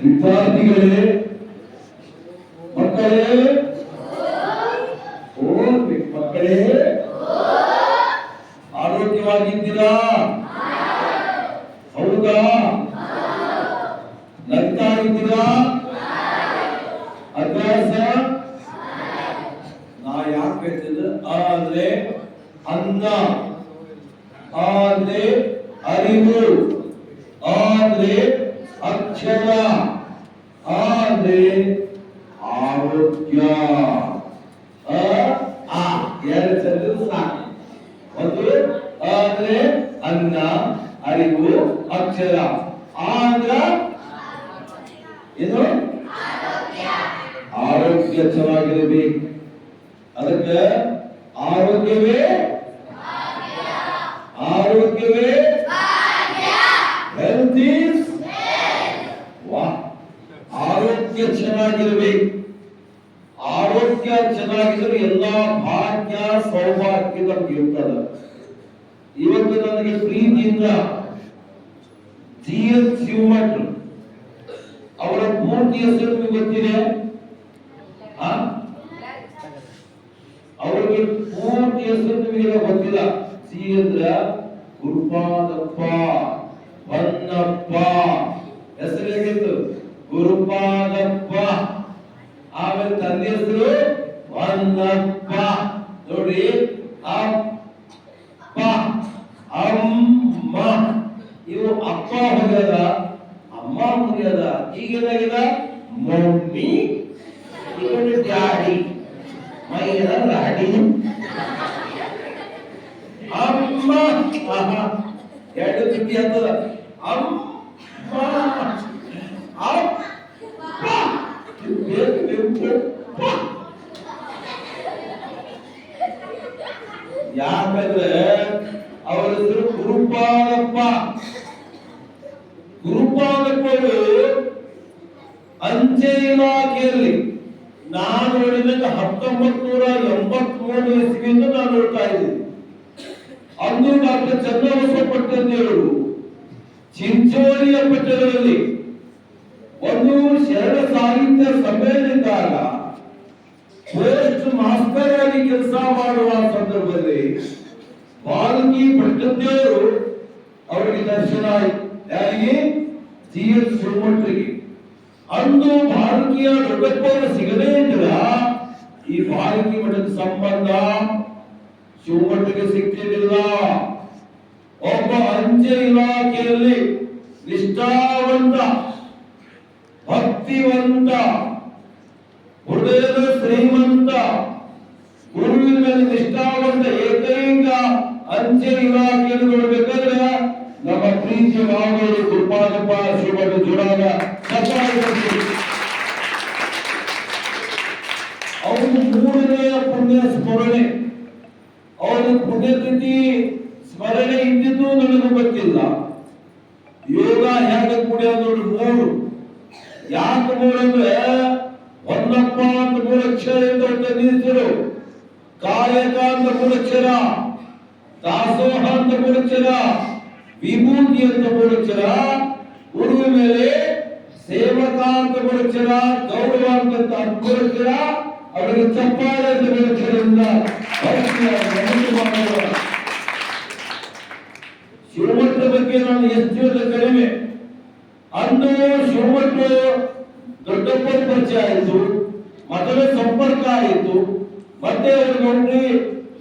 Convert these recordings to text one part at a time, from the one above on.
ವಿದ್ಯಾರ್ಥಿಗಳೇ ಮಕ್ಕಳೇ ಓದ್ಬೇಕು ಮಕ್ಕಳೇ ಆರೋಗ್ಯವಾಗಿದ್ದೀರಾ ಹೌದಾ ನಗ್ತಾ ಇದ್ದೀರಾ ಅಭ್ಯಾಸ ನಾ ಯಾಕೆ ಹೇಳ್ತಿದ್ದೆ ಆ ಅಂದ್ರೆ ಅನ್ನ ಆ ಅರಿವು, ಆದ್ರೆ ಅಕ್ಷರ, ಆದ್ರೆ ಆರೋಗ್ಯ. ಆ, ಎರಡು ಚಂದ್ರ ಸಾಕು. ಒಂದು, ಆದ್ರೆ ಅನ್ನ, ಅರಿವು, ಅಕ್ಷರ. ಆ ಅಂದ್ರ ಏನು? ಆರೋಗ್ಯ ಚೆನ್ನಾಗಿರಬೇಕು. ಅದಕ್ಕೆ ಆರೋಗ್ಯವೇ ಆರೋಗ್ಯ ಚೆನ್ನಾಗಿರಬೇಕು ಆರೋಗ್ಯ ಚೆನ್ನಾಗಿದ್ರೆ ಎಲ್ಲಾ ಭಾಗ್ಯ ಸೌಭಾಗ್ಯ ನಮ್ಗೆ ಇರ್ತದ. ಇವತ್ತು ನನಗೆ ಪ್ರೀತಿಯಿಂದ ಜಿ ಎಸ್ ಶಿವಮಠ್ ಅವರ ಪೂರ್ತಿ ಹೆಸರು ಗೊತ್ತಿದೆ? ಅವರಿಗೆ ಪೂರ್ತಿ ಹೆಸರು ನಿಮಗೆ ಗೊತ್ತಿಲ್ಲ. ಸಿ ಅಂದ್ರ ಗುರುಪಾದಪ್ಪ, ಬನ್ನಪ್ಪ. ಹೆಸರು ಹೇಗಿತ್ತು? ಗುರುಪಾದಪ್ಪ. ಆಮೇಲೆ ತಂದೆ ಹೆಸರು ಹೊನ್ನಪ್ಪ. ನೋಡಿ, ಅಪ್ಪ, ಅಮ್ಮ. ಇವು ಅಪ್ಪ ಹೋಗ್ಯದ ಅಮ್ಮ ಹೋಗ್ಯದ ಈಗ ಏನಾಗ್ಯದ ಮಮ್ಮಿ. ಕಡೆ ಡ್ಯಾಡಿ. ಮೈಯದ ರಾಡಿ ಅಮ್ಮ. ಎರಡು ತಿಂಡಿ ಅಂತದ ಅಮ್ಮ ಅಪ್ಪ ಬೇಕು ಬೇಕು ಯಾಕಂದ್ರೆ ಅವರ ಹೆಸರು ಗುರುಪಾದಪ್ಪ. ಗುರುಪಾದಪ್ಪರು ಅಂಚೆ ಇಲಾಖೆಯಲ್ಲಿ ನಾನು ನೋಡಿದಾಗ ಹತ್ತೊಂಬತ್ ನೂರ ಎಂಬತ್ ಮೂರು ಇಸ್ವಿಯಿಂದ ನಾನು ನೋಡ್ತಾ ಇದ್ದೀನಿ. ಅಂದು ಡಾಕ್ಟರ್ ಚನ್ನಬಸವ ಅವರು ಚಿಂಚೋಳಿಯ ಪಟ್ಟಣದಲ್ಲಿ ಒಂದು ಶರಣ ಸಾಹಿತ್ಯ ಸಮ್ಮೇಳನದಾಗ ಪೋಸ್ಟ್ ಮಾಸ್ಟರ್ ಆಗಿ ಕೆಲಸ ಮಾಡುವ ಸಂದರ್ಭದಲ್ಲಿ ಬಾಲ್ಕಿ ಭಟ್ಟದೇವರು ಅವರಿಗೆ ದರ್ಶನ ಆಯಿತು. ಯಾರಿಗೆ? ಜಿ ಎಸ್ ಶಿವಮೊಗ್ಗರಿಗೆ. ಅಂದು ಭಾರತೀಯ ದೊಡ್ಡಪ್ಪನ ಸಿಗದೇ ಇದ್ರ ಈ ಭಾರತಿ ಮಠದ ಸಂಬಂಧ ಶಿವಮೊಗ್ಗಕ್ಕೆ ಸಿಗ್ತಿರಲಿಲ್ಲ. ಒಬ್ಬ ಅಂಚೆ ಇಲಾಖೆಯಲ್ಲಿ ನಿಷ್ಠಾವಂತ, ಭಕ್ತಿವಂತ, ಹೃದಯದ ಶ್ರೀಮಂತ ಗುರುವಿನ ಮೇಲೆ ನಿಷ್ಠಾವಂತ ಏಕೈಕ ಅಂಚೆ ಇಲಾಖೆಯನ್ನು ನೋಡಬೇಕಾದ್ರೆ ನಮ್ಮ ಪ್ರೀತಿ ಮಾವನವರು ಗುರುಪಾದಪ್ಪ ಶಿವಮೊಗ್ಗ ಜೋಡಾದ ಅವರು ಮೂರನೆಯ ಪುಣ್ಯ ಸ್ಮರಣೆ. ಅವರ ಪುಣ್ಯತಿಥಿ ಸ್ಮರಣೆ ಇದ್ದಿದ್ದು ನನಗೆ ಗೊತ್ತಿಲ್ಲ. ಯೋಗ ಹೇಗೆ ಕೂಡ ನೋಡಿ ಮೂರು. ಯಾಕೆ ಮೂರು ಅಂದ್ರೆ ಹೊನ್ನಪ್ಪ ಅಂತ ಮೂರು ಅಕ್ಷರ ಅಂತ ನಿಲ್ಲಿಸಿದರು ಕಾಯಕ ಅಂತ ಮೂರು ಅಕ್ಷರ. ದಾಸೋಹ ಅಂತ ಕೊಡುತ್ತೀರ ವಿಭೂತಿ ಅಂತ ಕೊಡುತ್ತೀರ ಗುರುವಿನ ಮೇಲೆ ಸೇವಕಾ ಅಂತ ಕೊಡುತ್ತೀರ ಗೌರವ ಅಂತ ಕೊಡುತ್ತೀರ ಅವರಿಗೆ ಚಪ್ಪಾಳೆ ಅಂತ ಕೊಡುತ್ತೀರಿಂದ ಶಿವಮಟ್ಟ ಬಗ್ಗೆ ನಾನು ಎಷ್ಟು ಕಡಿಮೆ. ಅಂದು ಶಿವಮೊಗ್ಗ ದೊಡ್ಡಪ್ಪ ಪರಿಚಯ ಆಯಿತು, ಮೊದಲ ಸಂಪರ್ಕ ಆಯಿತು, ಮತ್ತೆ ಅವರು ನೋಡಿ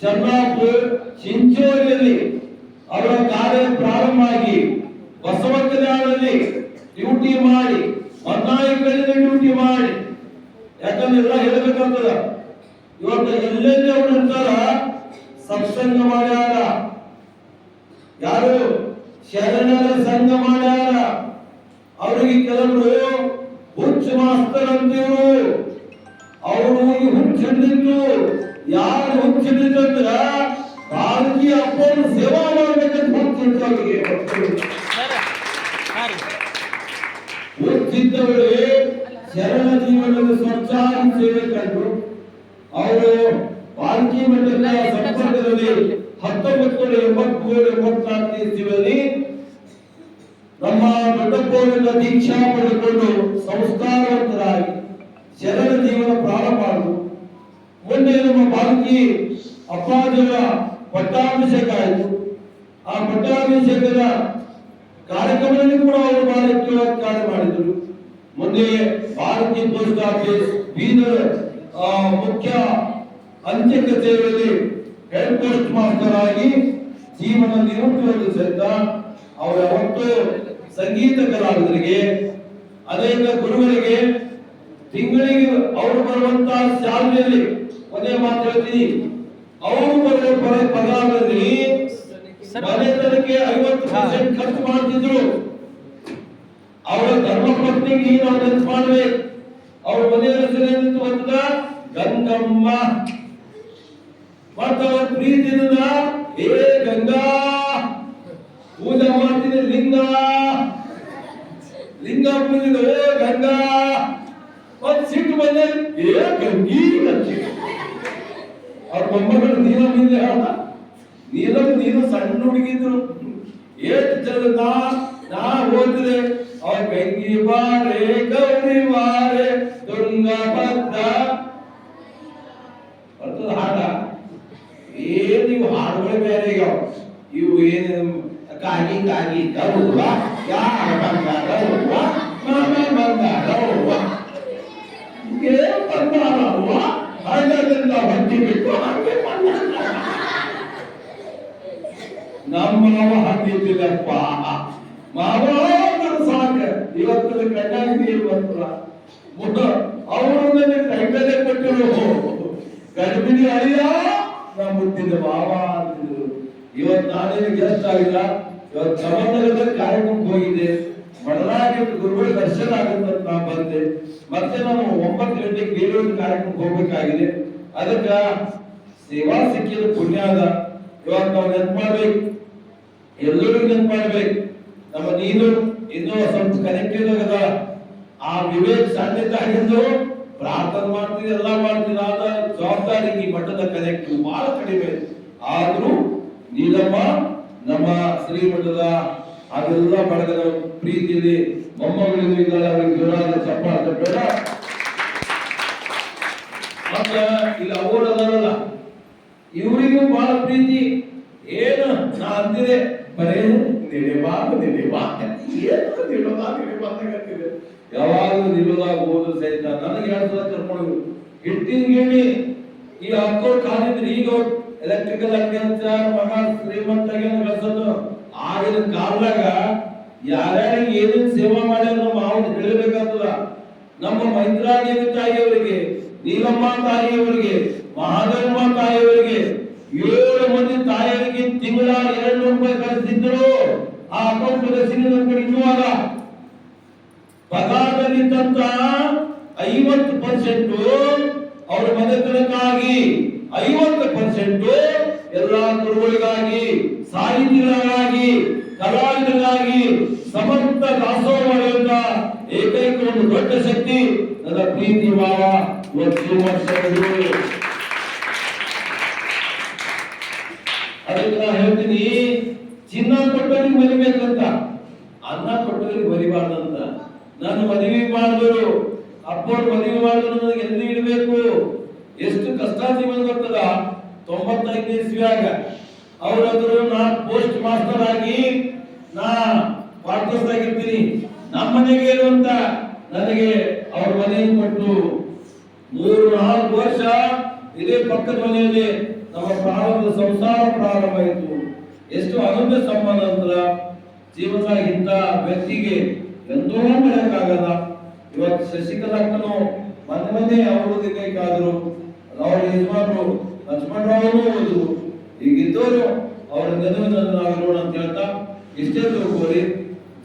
ಚನ್ನಾಪುರ ಚಿಂಚೋಳಿಯಲ್ಲಿ ಅವರ ಕಾರ್ಯ ಪ್ರಾರಂಭ ಆಗಿ ಬಸವಕಲ್ಯಾಣದಲ್ಲಿ ಡ್ಯೂಟಿ ಮಾಡಿ ಹೊನ್ನಾಯಿಗಳಲ್ಲಿ ಡ್ಯೂಟಿ ಮಾಡಿ. ಯಾಕಂದ್ರೆ ಎಲ್ಲ ಹೇಳಬೇಕಾಗ್ತದ. ಇವತ್ತು ಎಲ್ಲೆಲ್ಲಿ ಅವರು ಇರ್ತಾರ, ಸತ್ಸಂಗ ಮಾಡ್ಯಾರ. ಯಾರು ಶರಣರ ಸಂಘ ಮಾಡ್ಯಾರ. ಅವರಿಗೆ ಕೆಲವರು ಹುಚ್ಚು ಮಾಸ್ತರ್ ಅವರು ಹುಚ್ಚು ಹಿಡಿದಿತ್ತು ಯಾರು ಹುಚ್ಚು ರಾಜಕೀಯ ಅಪ್ಪನ ಸೇವಾ ಮಾಡಬೇಕಂತ ಅವರಿಗೆ. ಶರಣ ಜೀವನದ ಸ್ವಚ್ಛ ಸೇವೆ ಕಂಡು ಅವರು ಪಾಲ್ಕಿ ಮಠದ ಸಂಪರ್ಕದಲ್ಲಿ ಹತ್ತೊಂಬತ್ತು ನೂರ ಎಂಬತ್ನಾಲ್ಕನೇ ನಮ್ಮ ದೊಡ್ಡಪ್ಪವರಿಂದ ದೀಕ್ಷಾ ಪಡೆದುಕೊಂಡು ಸಂಸ್ಕಾರವಂತರಾಗಿ ಶರಣ ಜೀವನ ಪ್ರಾರಂಭ ಮಾಡಿದ್ರು ಮುಂದೆ ನಮ್ಮ ಬಾಲಕಿ ಅಪ್ಪಾಜಿಯವರ ಪಟ್ಟಾಭಿಷೇಕ ಆಯಿತು. ಆ ಪಟ್ಟಾಭಿಷೇಕದ ಕಾರ್ಯಕ್ರಮದಲ್ಲಿ ಕೂಡ ಅವರು ಬಹಳ ಕಾರ್ಯ ಮಾಡಿದರು. ಮೊನ್ನೆ ಭಾರತೀಯ ಪೋಸ್ಟ್ ಆಫೀಸ್ ಬೀದರ್ ಮುಖ್ಯ ಅಂಚೆ ಕಚೇರಿಯಲ್ಲಿ ಹೆಡ್ ಪೋಸ್ಟ್ ಮಾಸ್ಟರ್ ಆಗಿ ಜೀವನ ನಿವೃತ್ತಿಯನ್ನು ಸಹಿತ ಅವರು ಸಂಗೀತ ಕಲಾವಿದರಿಗೆ, ಅನೇಕ ಗುರುಗಳಿಗೆ ತಿಂಗಳಿಗೆ ಅವರು ಬರುವಂತಹ ಶಾಲೆಯಲ್ಲಿ ಒಂದೇ ಮಾತು ಹೇಳ್ತೀನಿ. ಅವರು ಬರೆದ ಪಗಾರದಲ್ಲಿ ಮನೆತನಕ್ಕೆ ಐವತ್ತು ಪರ್ಸೆಂಟ್ ಖರ್ಚು ಮಾಡ್ತಿದ್ರು. ಅವರ ಧರ್ಮಪತ್ನಿಗೆ ನಾವು ನೆನಪು ಮಾಡ್ಬೇಕು ಅವ್ರ ಮನೆಯ ಹೆಸರು ಏನಿತ್ತು ಅಂತ ಗಂಗಮ್ಮ. ಮತ್ತ ಅವ್ರ ಪ್ರೀತಿಯಿಂದ ಏ ಗಂಗಾ. ಪೂಜೆ ಮಾಡ್ತೀನಿ ಲಿಂಗ. ಲಿಂಗ ಪೂಜೆ ಏ ಗಂಗಾ. ಮತ್ ಸಿಟ್ಟು ಬಂದೆ ಏ ಗಂಗೀ ಅಂತಿ. ಅವ್ರ ಮೊಮ್ಮಗಳು ನೀಲ ಮೀನೆ ನೀಲ ನೀನು ಸಣ್ಣ ಹುಡುಗಿದ್ರು ಏಟ್ ಚಂದ ನಾ ಓದಿದೆ ಅವ್ರ ಗಂಗಿ ಬಾರೆ ಗೌರಿ ಬಾರೆ ತುಂಗಭದ್ರ ಬರ್ತದ ಹಾಡ ಏನ್ ಇವು ಹಾಡುಗಳು ಬೇರೆ ಈಗ ಇವು ಏನು ಕಾಗಿ ಕಾಗಿ ಗೌವ ಯಾರ ಬಂಗಾರವ್ವ ಮಾಮ ಬಂಗಾರವ್ವ ಏನ್ ಬಂಗಾರವ್ವ ಹಳ್ಳದಿಂದ ಹೊಟ್ಟಿ ಬಿಟ್ಟು ಹಾಗೆ ನಮ್ಮ ಮಾವ ಹಾಕಿದ್ದಿಲ್ಲಪ್ಪ ಮಾವ ಸಾಕ. ಇವತ್ತು ಕಣ್ಣಾಗಿ ನೀರು ಬರ್ತದ ಮುಟ್ಟ ಅವರು ನನಗೆ ಕೈಗಲೆ ಕೊಟ್ಟರು. ಗರ್ಭಿಣಿ ಅಳಿಯ ನಮ್ಮ ಮುತ್ತಿನ ಮಾವ ಅಂತಿದ್ರು. ಇವತ್ತು ನಾನೇನು ಗೆಸ್ಟ್ ಆಗಿಲ್ಲ ಇವತ್ತು ಸಮಂದರದ ಕಾರ್ಯಕ್ರಮಕ್ಕೆ ಹೋಗಿದ್ದೆ. ಮಡಲಾಗಿ ಗುರುಗಳ ದರ್ಶನ ಆಗುತ್ತೆ ಬಂದೆ ಮತ್ತೆ ನಾವು ಒಂಬತ್ತು ಗಂಟೆಗೆ ಬೇರೆ ಒಂದು ಕಾರ್ಯಕ್ರಮಕ್ಕೆ ಹೋಗ್ಬೇಕಾಗಿದೆ. ಅದಕ್ಕ ಸೇವಾ ಸಿಕ್ಕಿದ ಪುಣ್ಯ ಅದ. ಇವತ್ತು ನಾವು ನೆನ್ಪು ಮಾಡ್ಬೇಕು. ಎಲ್ಲರಿಗೂ ನೆನ್ಪು ಮಾಡ್ಬೇಕು. ನಮ್ಮ ನೀನು ಇನ್ನೂ ಸ್ವಲ್ಪ ಕನೆಕ್ಟೆಡ್ ಆಗದ ಆ ವಿವೇಕ್ ಸಾಧ್ಯತೆ ಆಗಿದ್ದು ಪ್ರಾರ್ಥನೆ ಮಾಡ್ತೀನಿ ಎಲ್ಲ ಮಾಡ್ತೀನಿ ಆದ ಜವಾಬ್ದಾರಿ ಈ ಮಠದ ಕನೆಕ್ಟ್ ಬಹಳ ಕಡಿಮೆ ಆದ್ರೂ ನೀಲಮ್ಮ, ನಮ್ಮ ಶ್ರೀಮಠದ ಅದೆಲ್ಲ ಬಳಗದ ಪ್ರೀತಿಯಲ್ಲಿ ಮೊಮ್ಮಗಳಿಗೂ ಇದ್ದಾಳೆ ಅವರಿಗೆ ಜೋರಾದ ಚಪ್ಪಾಳೆ ಬೇಡ ಮತ್ತ ಇಲ್ಲಿ ಅವರು ಅದರಲ್ಲ ಇವರಿಗೂ ಬಹಳ ಪ್ರೀತಿ ಏನು ನಾ ಅಂತಿದೆ ಬರೇ ನಿಲೆಬಾಗ ನಿಲೆಬಾಗ ಏನು ನಿಲ್ಲೋದಾಗ ನಿಲೆಬಾಗತ್ತಿದೆ ಯಾವಾಗಲೂ ನಿಲ್ಲೋದಾಗ ಹೋದ್ರು ಸಹಿತ ನನಗೆ ಎರಡು ಸಲ ಕರ್ಕೊಂಡು ಹಿಟ್ಟಿನ ಗಿಣ್ಣಿ ಈ ಅಕ್ಕವ್ರು ಕಾಲಿದ್ರು ಈಗ ಎಲೆಕ್ಟ್ರಿಕಲ್ ಅಂಗಡಿ ಅಂತ ಮಗ ಶ್ರೀಮಂತ ಕಳ್ಸೋದು ಆಗಿನ ಕಾಲದಾಗ ಯಾರ್ಯಾರಿಗೆ ಏನೇನ್ ಸೇವಾ ಮಾಡ್ಯಾರ ನಮ್ಮ ಅವ್ನು ಹೇಳಬೇಕಾಗ್ತದ ನಮ್ಮ ಮೈತ್ರಾದೇವಿ ತಾಯಿಯವರಿಗೆ, ನೀಲಮ್ಮ ತಾಯಿಯವರಿಗೆ ಮಹಾದೇವಮ್ಮ ತಾಯಿಯವರಿಗೆ, ಏಳು ಮಂದಿ ತಾಯಿಯರಿಗೆ ತಿಂಗಳ ಎರಡು ರೂಪಾಯಿ ಕಳಿಸಿದ್ರು. ಆ ಅಕೌಂಟ್ ಸಿಂಗ್ ಕಡೆ ಇನ್ನೂ ಅದ ಪಗಾರದಲ್ಲಿದ್ದಂತ ಐವತ್ತು ಪರ್ಸೆಂಟ್ ಅವರ ಮನೆತನಕ್ಕಾಗಿ ಐವತ್ತು ಪರ್ಸೆಂಟ್ ಎಲ್ಲಾ ಗುರುಗಳಿಗಾಗಿ ಸಾಹಿತಿಗಳಿಗಾಗಿ ಕಲಾವಿದರಿಗಾಗಿ ಸಮರ್ಥ ದಾಸೋಹ ಏಕೈಕ ಒಂದು ದೊಡ್ಡ ಶಕ್ತಿ ನನ್ನ ಪ್ರೀತಿ ಭಾವ ಅದಕ್ಕೆ ನಾ ಹೇಳ್ತೀನಿ, ಚಿನ್ನ ಕೊಟ್ಟವರಿಗೆ ಮರಿಬೇಕಂತ, ಅನ್ನ ಕೊಟ್ಟವರಿಗೆ ಮರಿಬಾರ್ದಂತ. ನಾನು ಮದುವೆ ಮಾಡಿದ್ರು, ಅಪ್ಪವ್ರು ಮದುವೆ ಮಾಡಿದ್ರು ನನಗೆ ಎಲ್ಲಿ ಇಡಬೇಕು? ಎಷ್ಟು ಕಷ್ಟ ಜೀವನ ಬರ್ತದ? ತೊಂಬತ್ತೈದನೇ ಇಸ್ವಿಯಾಗ. ಅವರಾದ್ರು ನಾ ಪೋಸ್ಟ್ ಮಾಸ್ಟರ್ ಆಗಿ ನಾ ಕ್ವಾರ್ಟರ್ಸ್ ಆಗಿರ್ತೀನಿ ನಮ್ಮ ಮನೆಗೆ ಇರುವಂತ ನನಗೆ ಅವ್ರ ಮನೆಯನ್ನು ಕೊಟ್ಟು ಮೂರು ನಾಲ್ಕು ವರ್ಷ ಇದೇ ಪಕ್ಕದ ಮನೆಯಲ್ಲಿ ನಮ್ಮ ಪ್ರಾರಂಭದ ಸಂಸಾರ ಪ್ರಾರಂಭ ಆಯಿತು ಎಷ್ಟು ಅನನ್ಯ ಸಂಬಂಧ ಅಂತರ ಜೀವನ ಇಂಥ ವ್ಯಕ್ತಿಗೆ ಎಂದೂ ಮರೆಯಕ್ಕಾಗಲ್ಲ ಇವತ್ತು ಶಶಿಕಲಾಕ್ಕನು ಮನೆ ಮನೆ ಅವರು ದಿನಕ್ಕಾದ್ರು ಅವರ ಯಜಮಾನರು ಲಕ್ಷ್ಮಣರಾವರು ಹೌದು ಈಗಿದ್ದವರು ಅವರ ನೆನವಿನ ನಾವು ಅಂತ ಹೇಳ್ತಾ ಇಷ್ಟೇ ತಿಳ್ಕೋರಿ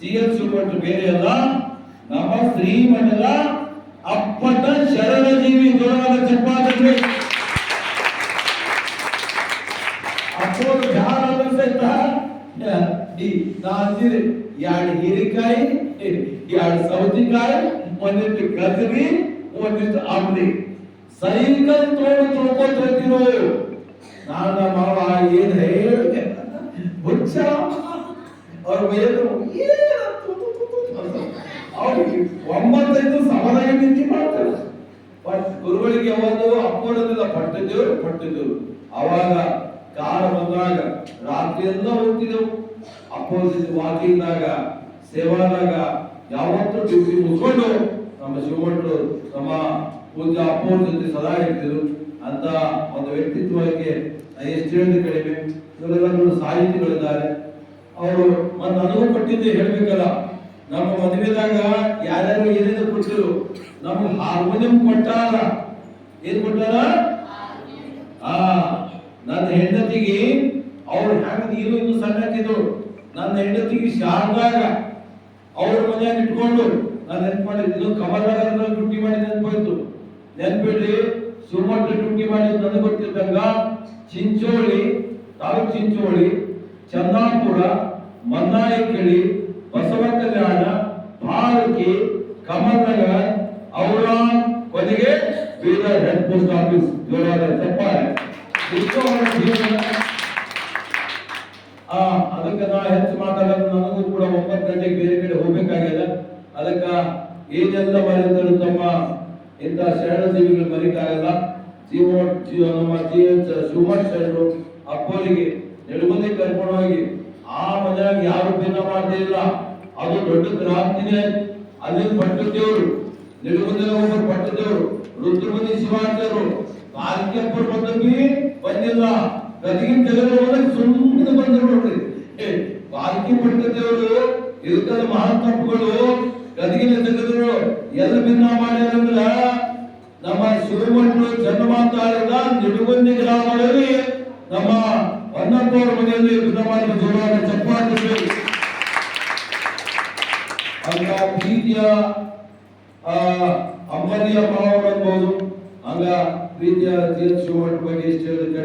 ಜಿ ಎಸ್ ಶಿವಮಠ ಬೇರೆ ಅಲ್ಲ ನಮ್ಮ ಶ್ರೀಮಠದ ಅಪ್ಪಟ ಶರಣ ಜೀವಿ ಜೋರಾದ ಚಪ್ಪಾಳೆ ಅಪ್ಪೋರು ಜಾರ ಸಹಿತ ಈ ನಾ ಅಂದಿದೆ ಎರಡು ಹೀರೆಕಾಯಿ ಎರಡು ಸೌತೆಕಾಯಿ ಒಂದಿಷ್ಟು ಗಜರಿ ಒಂದಿಷ್ಟು ಅಂಬಲಿ ಸೈಕಲ್ ತೋಡು ತಿಳ್ಕೊತ ಹೋಗ್ತಿರು ನಾನ ಮಾವ ಏನ್ ಹೇಳಿ ಬುಚ್ಚ ಅವ್ರ ಬೈದ್ರು ಅವ್ರಿಗೆ ಒಂಬತ್ತೈದು ಸಮಾಧಾನ ನಿಂತಿ ಮಾಡ್ತಾರೆ. ಬಟ್ ಗುರುಗಳಿಗೆ ಯಾವಾಗ ಅಪ್ಪೋಡದಿಲ್ಲ ಪಟ್ಟಿದ್ದೇವ್ರು ಪಟ್ಟಿದ್ದೇವ್ರು ಅವಾಗ ಕಾಲ ಬಂದಾಗ ರಾತ್ರಿ ಎಲ್ಲ ಹೋಗ್ತಿದ್ದೆವು. ಅಪೋಸಿಟ್ ವಾಕಿಂಗ್ದಾಗ ಸೇವಾದಾಗ ಯಾವತ್ತೂ ಡ್ಯೂಟಿ ಮುಗಿಸ್ಕೊಂಡು ನಮ್ಮ ಶಿವಮೊಗ್ಗರು ನಮ್ಮ ಪೂಜಾ ಅಪ್ಪವ್ರ ಜೊತೆ ಸದಾ ಇರ್ತಿದ್ರು. ಅಂತ ಒಂದು ವ್ಯಕ್ತಿತ್ವಕ್ಕೆ ಎಷ್ಟು ಹೇಳಿದ ಕಡಿಮೆ. ಇವರೆಲ್ಲ ಸಾಹಿತಿಗಳಿದ್ದಾರೆ. ಅವರು ಮತ್ತೆ ನನಗೂ ಕೊಟ್ಟಿದ್ದೆ ಹೇಳ್ಬೇಕಲ್ಲ. ನಮ್ಮ ಮದುವೆದಾಗ ಯಾರ್ಯಾರು ಏನೇನು ಕೊಟ್ಟರು ನಮ್ಗೆ ಹಾರ್ಮೋನಿಯಂ ಕೊಟ್ಟಾರ. ಏನ್ ಕೊಟ್ಟಾರ? ಆ, ನನ್ನ ಹೆಂಡತಿಗೆ ಅವ್ರು ಹೆಂಗ ನೀರು ಇನ್ನು ಸಣ್ಣಕ್ಕಿದ್ರು ನನ್ನ ಹೆಂಡತಿಗೆ ಶಾರದಾಗ ಅವ್ರ ಮನೆಯಾಗ ಇಟ್ಕೊಂಡು ನಾನು ನೆನ್ಪು ಮಾಡಿದ್ದು ಕಮಲಾಗ ಡ್ಯೂಟಿ ಮಾಡಿ ನೆನ್ಪಾಯ್ತು ನೆನ್ಪಿಡ್ರಿ ಶಿವಮೊಗ್ಗ ಡ್ಯೂಟಿ ಮಾಡಿ ನನಗೆ ಗೊತ್ತಿದ್ದಂಗ ಚಿಂಚೋಳಿ, ತಾಲೂಕ್ ಚಿಂಚೋಳಿ, ಚಂದಾಪುರ ಮನ್ನಾಯಕಳಿ ಬಸವ ಕಲ್ಯಾಣ ಭಾರತಿ, ಕಮಲನಗರ್ ಅವರ ಕೊನೆಗೆ ಬೀದರ್ ಹೆಡ್ ಪೋಸ್ಟ್ ಆಫೀಸ್, ಜೋರಾದ ಚಪ್ಪಾಳೆ. ಅದಕ್ಕೆ ನಾ ಹೆಚ್ಚು ಮಾತಾಡೋದು, ನನಗೂ ಕೂಡ ಒಂಬತ್ತು ಗಂಟೆಗೆ ಬೇರೆ ಕಡೆ ಹೋಗ್ಬೇಕಾಗ್ಯದ. ಅದಕ್ಕ ಏನೆಲ್ಲ ಮಾಡಿದ್ರು ತಮ್ಮ ಇಂಥ ಶರಣ ಜೀವಿಗಳು ಮರಿಕಾಗಲ್ಲ ಜೀವ ಜೀವ ನಮ್ಮ ಜೀವ ಶಿವಮೊಗ್ಗ ಶರಣರು ಅಪ್ಪೋಲಿಗೆ ನೆಡುಮಂದಿ ಕರ್ಕೊಂಡು ಹೋಗಿ ಆ ಮನೆಯಾಗ ಯಾರು ಭಿನ್ನ ಇಲ್ಲ. ಅದು ದೊಡ್ಡ ಕ್ರಾಂತಿನೇ. ಅಲ್ಲಿ ಪಟ್ಟದೇವರು ನೆಡುಮಂದಿ ಒಬ್ಬರು ಪಟ್ಟದೇವರು ರುದ್ರಮುನಿ ಶಿವಾಚಾರ್ಯರು ಕಾಲ್ಕೆಪ್ಪರು ಬಂದಂಗಿ ಬಂದಿಲ್ಲ. ಗದಿಗೆ ತೆಗೆದು ಸುಮ್ಮನೆ ಬಂದ್ರು ನೋಡ್ರಿ. ಏ, ಬಾಲ್ಕಿ ಪಟ್ಟದೇವರು ಇದಕ್ಕದ ಮಹಾತ್ಮಗಳು ಗದಿಗಿನ ತೆಗೆದ್ರು ಎಲ್ಲ ಭಿನ್ನ ಮಾಡ್ಯಾರಂದ್ರ ನಮ್ಮ ಶಿವಮೊಗ್ಗ ಜನ್ಮಾಂತಾಳಿದ ನಿಡುಗುಂದಿ ಗ್ರಾಮದಲ್ಲಿ ನಮ್ಮ ಹೊನ್ನಪ್ಪವ್ರ ಮನೆಯಲ್ಲಿ ಭಿನ್ನ ಮಾಡಿದ ಜೋರಾದ ಚಪ್ಪಾಳೆ ಹಂಗ ಪ್ರೀತಿಯ ಆ ಅಂಬಲಿಯ ಭಾವ ಅನ್ಬೋದು ಹಂಗ ಪ್ರೀತಿಯ ಜೀವ ಶಿವಮೊಗ್ಗ ಬಗ್ಗೆ ಎಷ್ಟು ಹೇಳಿದ ಕಡೆ